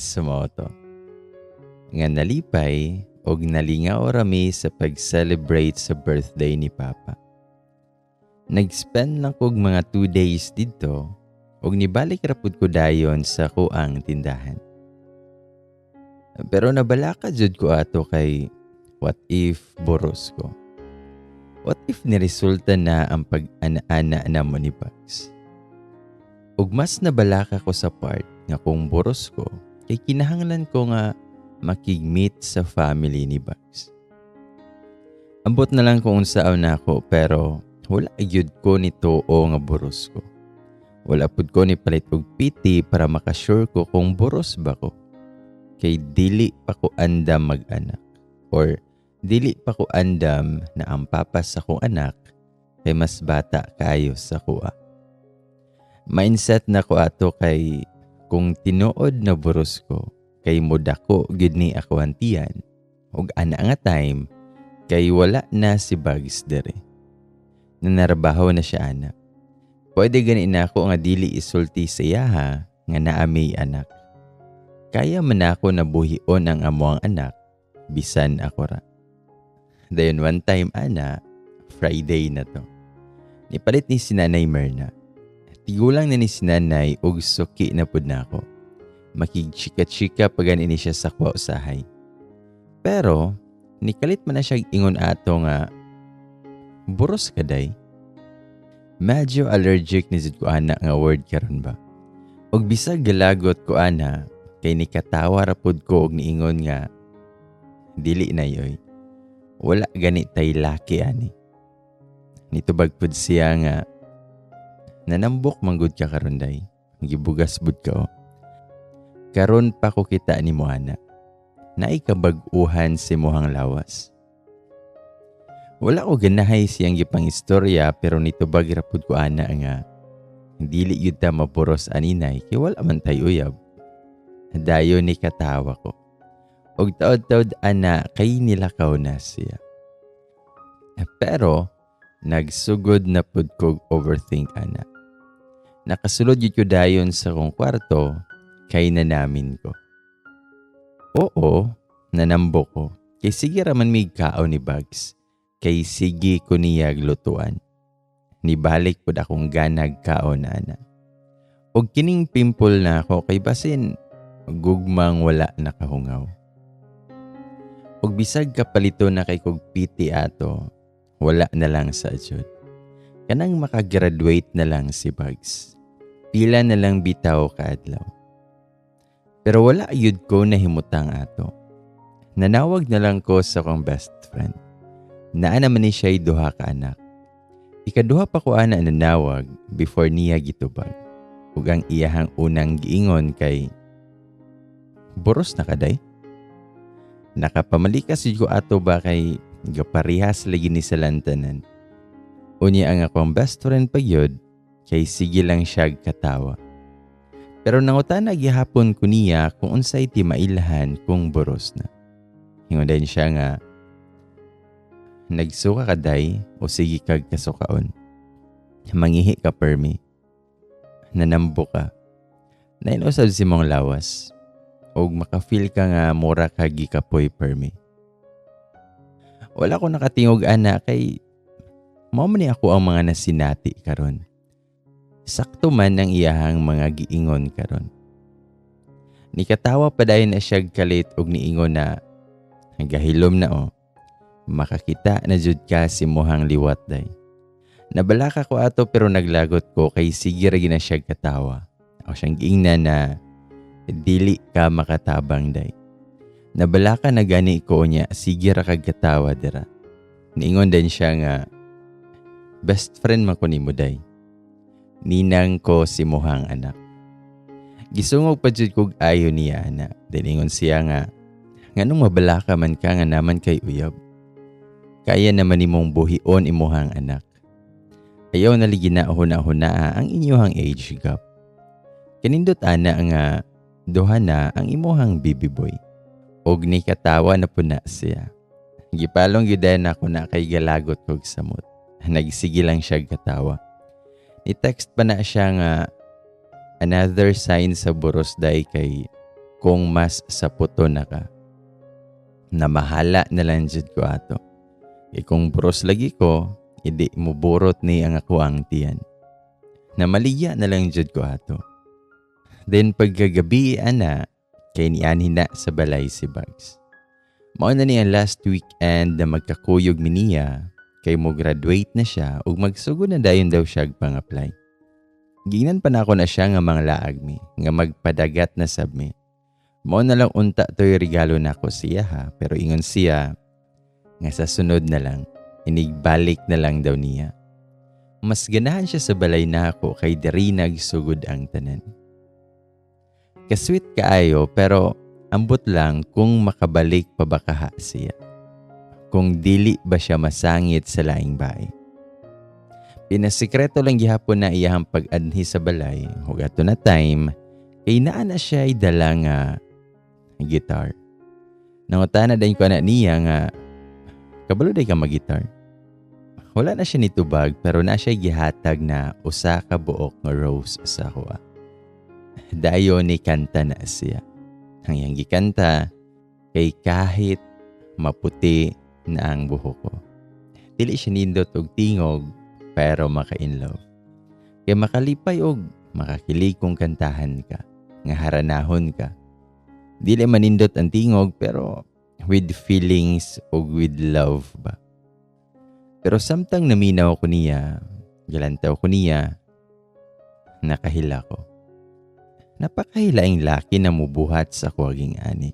sumoto. Nga nalipay og nalingaw rami sa pag-celebrate sa birthday ni Papa. Nag-spend lang kog mga two days dito og nibalik rapud ko dayon sa kuang tindahan. Pero nabalaka jud ko ato kay what if boros ko? What if niresulta na ang pag-ana-ana na mo ni Bugs? Ug mas nabalaka ko sa part nga kung boros ko, kay kinahanglan ko nga makigmeet sa family ni Bugs. Ambot na lang kung saan na ako pero wala gyud ko nito o nga boros ko. Wala pud ko ni palit og piti para makasure ko kung boros ba ko. Kay dili pa ko andam mag-anak or dili pa ko andam na ang papa sa kong anak kay mas bata kayo sa kuha. Mindset na ko ato kay kung tinuod na boros ko kay modako gid ni ako antiyan ug ana nga time kay wala na si Bugs dere. Nanarabaho na siya anak. Pwede gani na ako nga dili isulti sa yaha nga naamay anak. Kaya man ako nabuhion ang amo ang anak, bisan ako ra. Dayon one time ana, Friday na to. Nipalit ni si Nanay Merna. Tigulang na ni si Nanay ug suki na pud na ako. Makigchika-chika pag ni siya sa kwa usahay. Pero, nikalit man na siya ingon ato nga, buros ka day. Medyo allergic ni Zid ko nga word karon ba. Og bisag galagot ko ana, kay nikatawa rapod ko og niingon nga, dili na yoy. Wala gani tay laki ani. Nitubag pud siya nga, nanambok manggod ka karon day. Gibugas bud ka oh. Karon pa ko kita ni Mohana. Naikabag-uhan si Mohang Lawas. Wala ko ganahay siyang gipang istorya pero nito bagirapod ko ana nga. Dili yun ta mapuros aninay kay wala man tayo uyab. Dayo ni katawa ko. Og taod-taod ana kay nilakaw na siya. Pero nagsugod na pud kog overthink ana. Nakasulod yun dayon sa kong kwarto kay nanamin ko. Oo, nanambo ko. Kay sige raman may kao ni Bugs. Kay sige ko niya lutuan. Nibalik pud akong ganag kao na ana. Og kining pimple na ako kay basin gugmang wala nakahungaw. Og bisag kapalito na kay kog piti ato, wala na lang sa jud. Kanang makagraduate na lang si Bugs. Pila na lang bitaw kaadlaw. Pero wala yun ko na himutang ato. Nanawag na lang ko sa kong best friend. Naa naman ni siya'y duha ka anak. Ikaduha pa ko ana nanawag before niya gitubag. Ug ang iyahang unang giingon kay Boros na kaday? Nakapamalikas ko ato ba kay gaparihas lagi ni sa lantanan. Unya ang akong best friend pa yun, kay sige lang siya katawa. Pero nangutana gihapon ko niya kung unsay ti mailahan kung boros na. Hingon din siya nga, Nagsuka ka day o sige kag kasukaon. Mangihi ka permi. Nanambo ka. Nainusab si mong lawas. Og makafeel ka nga mura kag gikapoy permi. Wala ko nakatingog ana kay mao man ni ako ang mga nasinati karon sakto man ang iyahang mga giingon karon. Nikatawa pa dayon na siya kalit og niingon na gahilom na o. Makakita na jud ka si mohang liwat day. Nabalaka ko ato pero naglagot ko kay sige ra na siya katawa. Ako siyang giingnan na dili ka makatabang day. Nabalaka na gani ko niya sige ra kag katawa dira. Niingon din siya nga best friend man ko nimo day ninang ko si muhang anak. Gisungog pa jud kog ayo niya ana. Diningon siya nga, nganong mabalaka man ka nga naman kay uyab. Kaya naman nimong buhion imuhang anak. Ayaw na ligi na huna-huna ang inyuhang age gap. Kanindot ana nga duha na ang imuhang baby boy. Og ni katawa na po na siya. Gipalong gyud ako na kay galagot kog samot. Nagsige lang siya katawa i-text pa na siya nga another sign sa buros day kay kung mas sa puto na ka. Na mahala na lang jud ko ato. E kung buros lagi ko, hindi mo burot ni ang ako ang tiyan. Na maliya na lang jud ko ato. Then pagkagabi ana, kay niyan na sa balay si Bugs. Mao na niya last weekend na magkakuyog mi niya kay mo graduate na siya ug magsugod na dayon daw siya pang-apply. Ginan pa na ako na siya nga mga laag mi, nga magpadagat na sab mi. Mao na lang unta to'y regalo na ko siya ha, pero ingon siya nga sa sunod na lang, inigbalik na lang daw niya. Mas ganahan siya sa balay na ako kay diri nagsugod ang tanan. Kasweet kaayo pero ambot lang kung makabalik pa ba kaha siya. Kung dili ba siya masangit sa laing bahay. Pinasikreto lang gihapon na iyahang pag-anhi sa balay, ug ato na time, kay naa na siya ay dala nga gitar. Nangutana din ko na niya nga, kabalo day ka magitar. Wala na siya nitubag pero na siya gihatag na usa ka buok nga rose sa kuha. Dayo ni kanta na siya. Ang iyang gikanta kay kahit maputi na ang buhok ko. Dili siya nindot og tingog pero maka-inlove. Kaya makalipay og makakilig kung kantahan ka, nga haranahon ka. Dili manindot ang tingog pero with feelings o with love ba. Pero samtang naminaw ko niya, galantaw ko niya, nakahila ko. Napakahilaing laki na mubuhat sa kuwaging ani.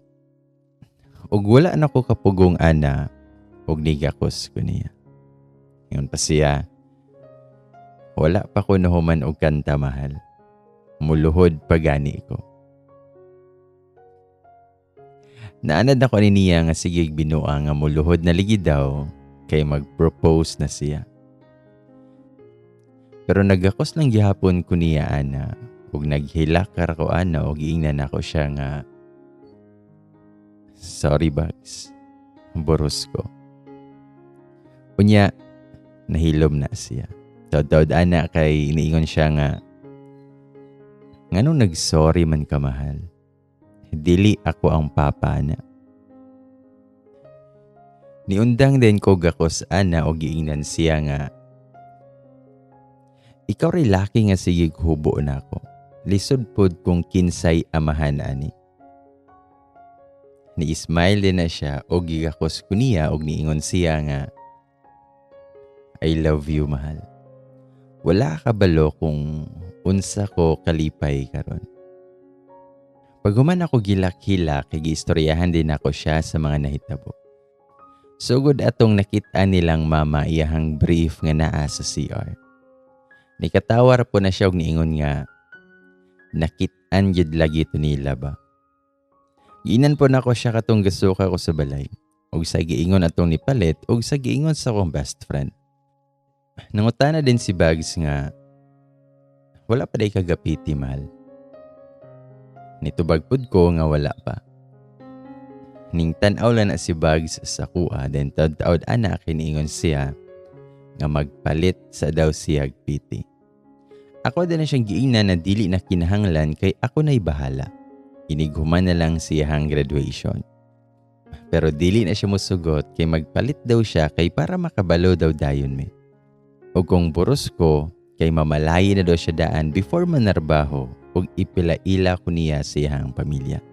Ug wala na ko kapugong ana, ug nigakos ko niya. Ngayon pa siya, wala pa ko nahuman og kanta mahal. Muluhod pagani ko. Naanad ako ni niya nga sige binuang nga muluhod na ligi daw kay mag-propose na siya. Pero nagakos lang gihapon ko niya ana ug naghilak kar ko ana ug giingnan ako siya nga Sorry Bugs. Boros ko. Unya, nahilom na siya. Tawd-tawd ana kay niingon siya nga Nganong nag-sorry man ka mahal? Dili ako ang papa na. Niundang din ko gakos ana o giingnan siya nga Ikaw rin laki nga sige hubo na ako. Lisod pod kung kinsay amahan ani. Ni-smile din na siya o gigakos ko niya o niingon siya nga I love you mahal. Wala ka balo kung unsa ko kalipay karon. Pag human ako gilak-hilak, giistoryahan din ako siya sa mga nahitabo. Sugod atong nakita nilang mama iyahang brief nga naa sa CR. Nikatawar po na siya og niingon nga nakitaan jud lagi to nila ba. Giinan po na ko siya katong gasuka ko sa balay. Og sa giingon atong nipalit og sa giingon sa akong best friend. Nangutana din si Bags nga wala pa day kagapiti mahal. Nitubag pud ko nga wala pa. Ning tan-aw lang na si Bugs sa kuha, then taod-taod ana kiniingon siya nga magpalit sa daw siya piti. Ako din na siyang giingnan na dili na kinahanglan kay ako na'y bahala. Inighuman na lang siyang graduation. Pero dili na siya musugot kay magpalit daw siya kay para makabalo daw dayon me. O kung buros ko, kay mamalayi na daw siya daan before manarbaho ug ipila-ila ko niya siyang pamilya.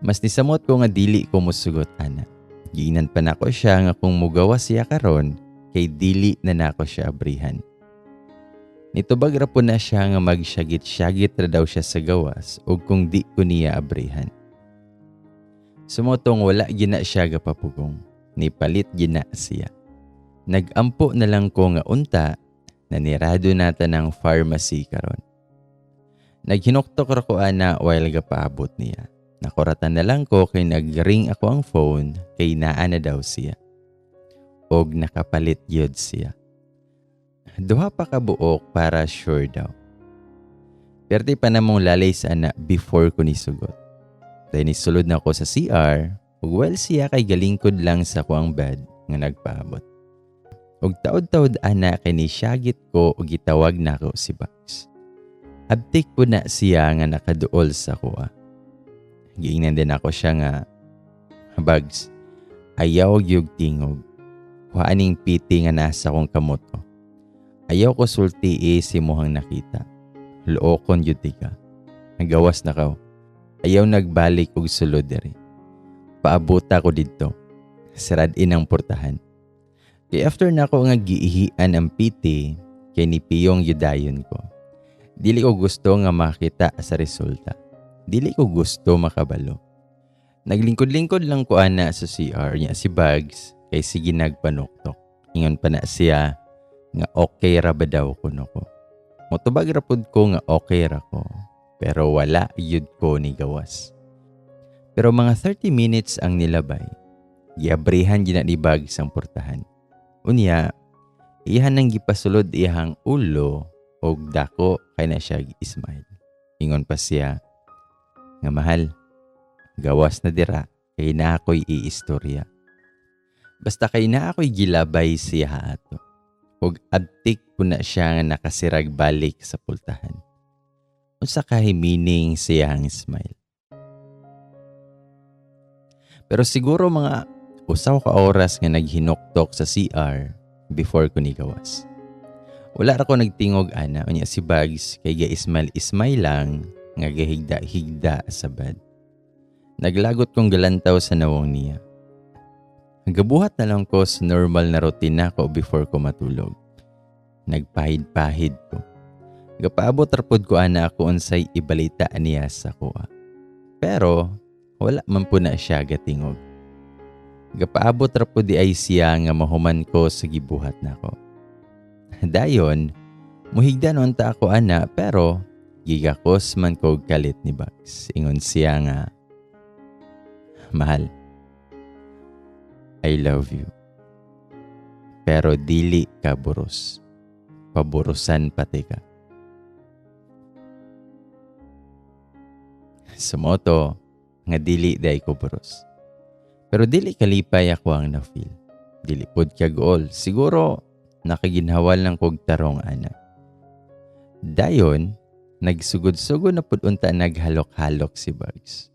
Mas nisamot ko nga dili ko musugot ana. Giinan pa nako siya nga kung mugawa siya karon kay dili na nako siya abrihan. Nitubag ra po na siya nga magsyagit-syagit ra daw siya sa gawas ug kung di ko niya abrihan. Sumotong wala gina siya gapapugong. Nipalit gina siya. Nagampo na lang ko nga unta na nirado nata ng pharmacy karon. Naghinuktok ra ko ana while gapaabot niya. Nakuratan na lang ko kay nagring ako ang phone kay naa na daw siya. Og nakapalit yod siya. Duha pa ka buok para sure daw. Perti pa namong lalay sana before ko nisugot. Dahil nisulod na ako sa CR, ug well siya kay galingkod lang sa kuang bed nga nagpaabot. Ug taod-taod ana kay ni syagit ko ug gitawag na ako si Bax. Abtik po na siya nga nakaduol sa kuha. Giingnan din ako siya nga, Bags, ayaw gyud tingog. Kuhaaning piti nga nasa kong kamot ko. Ayaw ko sulti si muhang nakita. Lookon yun ka. Nagawas na ka. Ayaw nagbalik og sulod diri. Paabota ko dito. Sarad inang portahan. Kay after na ako nga giihian ang piti, kay ni Piyong yudayon ko. Dili ko gusto nga makita sa resulta. Dili ko gusto makabalo. Naglingkod-lingkod lang ko ana sa CR niya si Bugs kay sige nagpanuktok. Ingon pa na siya nga okay ra ba daw kuno ko. Motubag ra pud ko nga okay ra ko pero wala yud ko ni gawas. Pero mga 30 minutes ang nilabay. Giabrihan gina ni Bugs ang portahan. Unya, iyan nang gipasulod iyang ulo og dako kay na siya ismail. Ingon pa siya nga mahal gawas na dira kay na ako'y iistorya. Basta kay na ako'y gilabay siya ato. Ug adtik po na siya nga nakasirag balik sa pultahan. Unsa kay meaning siyang smile. Pero siguro mga usaw ka oras nga naghinuktok sa CR before ko ni gawas. Wala ra ko nagtingog ana unya si Bugs kay ga ismail ismail lang nga gahigda-higda sa bed. Naglagot kong galantaw sa nawong niya. Nagabuhat na lang ko sa normal na routine ko before ko matulog. Nagpahid-pahid ko. Gapaabot rapod ko ana ako unsay ibalita niya sa kuha. Pero wala man po na siya gatingog. Gapaabot rapod di ay siya nga mahuman ko sa gibuhat nako. Dayon, muhigda noon ta ako ana pero gigakos man ko kalit ni Bugs. Ingon siya nga, Mahal, I love you. Pero dili ka buros. Paburusan pati ka. Sumoto, nga dili day ko buros. Pero dili kalipay ako ang na-feel. Dili pod ka goal. Siguro, nakaginhawal ng kog tarong ana. Dayon, nagsugod-sugod na pud unta naghalok-halok si Bugs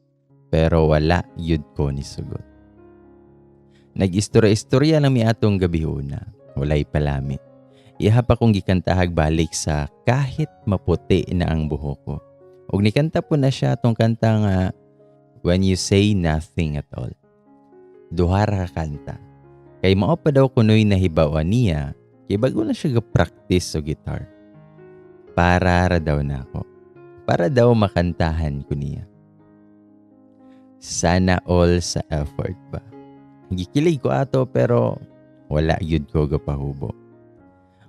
pero wala yud ko ni sugot. Nag-istorya-istorya lang mi atong gabihuna, walay palami. Iha pa kong gikantahag balik sa kahit maputi na ang buhok ko. Ug nikanta po na siya atong kanta nga When You Say Nothing at All. Duhara ka kanta. Kay mao pa daw kunoy nahibawan niya, kay bago na siya ga-practice sa guitar. Para ra daw na ako. Para daw makantahan ko niya. Sana all sa effort ba. Gikilig ko ato pero wala yun ko gapahubo.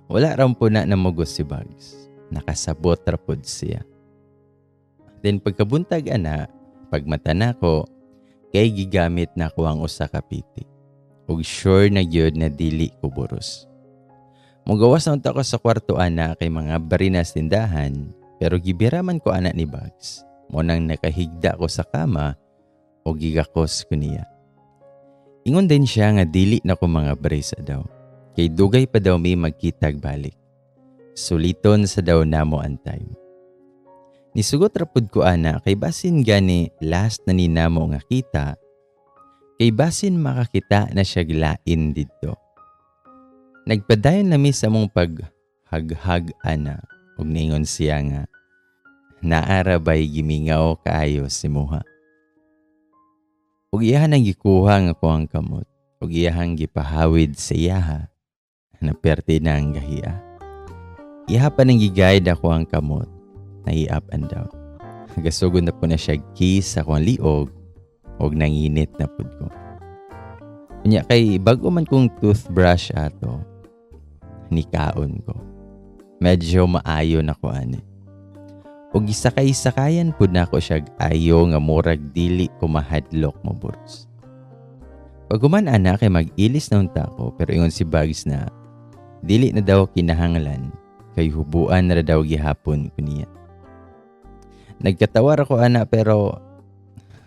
Wala ram po na namugos si Bugs. Nakasabot rapod siya. Then pagkabuntag ana, pagmata na ko, kay gigamit na ko ang usa ka piti. Ug sure na gyud na dili ko buros. Mugawas na ko sa kwarto ana kay mga barinas tindahan, pero gibiraman ko ana ni Bugs. Mo nang nakahigda ko sa kama, o gigakos ko niya. Ingon din siya nga dili na ko mga brisa daw. Kay dugay pa daw may magkitag balik. Suliton sa daw namo ang time. Nisugot rapod ko ana kay basin gani last na ni namo nga kita kay basin makakita na siya glain didto. Nagpadayon nami sa mong paghaghag ana ug ningon siya nga naarabay gimingaw kaayo si Muha. Ug iyahan ang gikuha nga ko ang kamot. Ug iyahang gipahawid sa iyaha na perte na ang gahiya. Iha pa nang giguide ako ang kamot na i-up and down. Gasugod na po na siya kiss sa kong liog ug nanginit na pud ko. Unya kay bago man kong toothbrush ato, nikaon ko. Medyo maayo na ko ani ug gisakay-sakayan pud nako siya ayo nga murag dili ko mahadlok mo buros. Pag human ana kay mag-ilis na unta ko pero ingon si Bugs na dili na daw kinahanglan kay hubuan na daw gihapon ko niya. Nagkatawar ako ana pero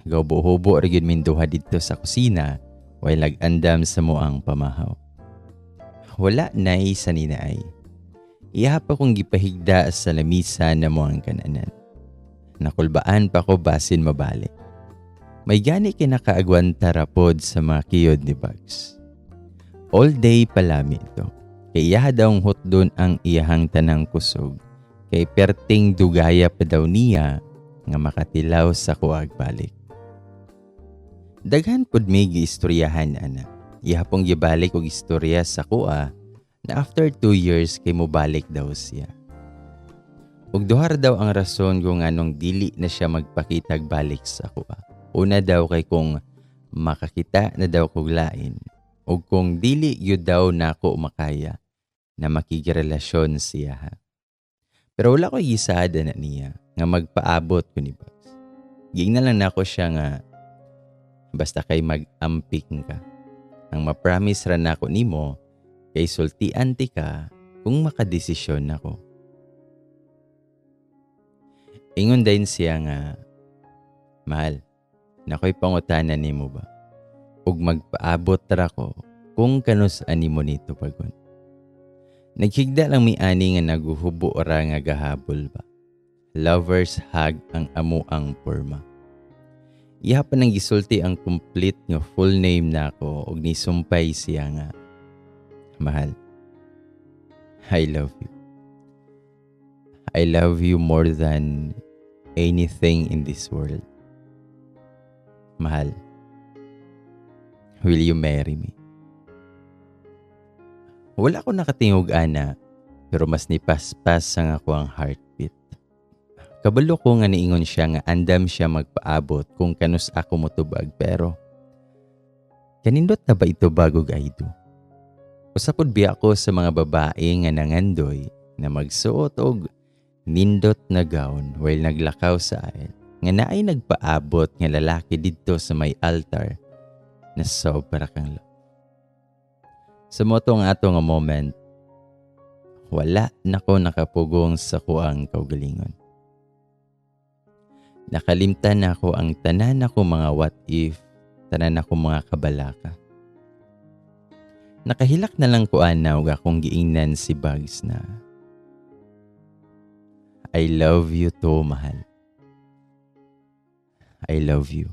gawbo-hubo gyud min duha didto sa kusina while nag-andam sa moang pamahaw. Wala na sa ninaay Iha pa kong gipahigda sa lamisa na mo ang kananan. Nakulbaan pa ko basin mabalik. May gani kinakaagwantara pod sa mga kiyod ni Bugs. All day palami ito. Kay iya daw hotdon ang iyahang tanang kusog. Kay perting dugaya pa daw niya nga makatilaw sa kuwag balik. Daghan pod may giistoryahan ana. Iha pong gibalik og istorya sa kuha na after two years kay mobalik daw siya. Ug duhar daw ang rason kung anong dili na siya magpakitag balik sa kuha. Una daw kay kung makakita na daw kog lain ug kung dili gyud daw nako makaya na makigirelasyon siya ha. Pero wala ko gisada na niya nga magpaabot ko ni Bugs. Ging na lang nako siya nga basta kay mag-amping ka. Ang mapromise ra nako nimo kay sultian ti ka kung makadesisyon nako. Ingon din siya nga, Mahal, nako'y pangutanan nimo ba? Ug magpaabot ra ko kung kanus animo nito pagon. Naghigda lang mi ani nga naguhubo ra nga gahabol ba. Lovers hug ang amo ang porma. Iha pa nang gisulti ang complete nga full name nako ug nisumpay siya nga. Mahal. I love you. I love you more than anything in this world. Mahal. Will you marry me? Wala ko nakatingog ana, pero mas nipaspas sang ako ang heartbeat. Kabalo ko nga niingon siya nga andam siya magpaabot kung kanus ako motubag pero kanindot na ba ito bago gaydo? Usapod biya ako sa mga babae nga nangandoy na magsuot og nindot na gown while naglakaw sa aisle nga naay nagpaabot nga lalaki didto sa may altar na sobra kang love. Sa moto nga ato nga moment, wala nako nakapugong sa kuang kaugalingon. Nakalimtan na ako ang tanan ako mga what if, tanan ako mga kabalaka. Nakahilak na lang ko anaw akong giingnan si Bugs na I love you to mahal. I love you.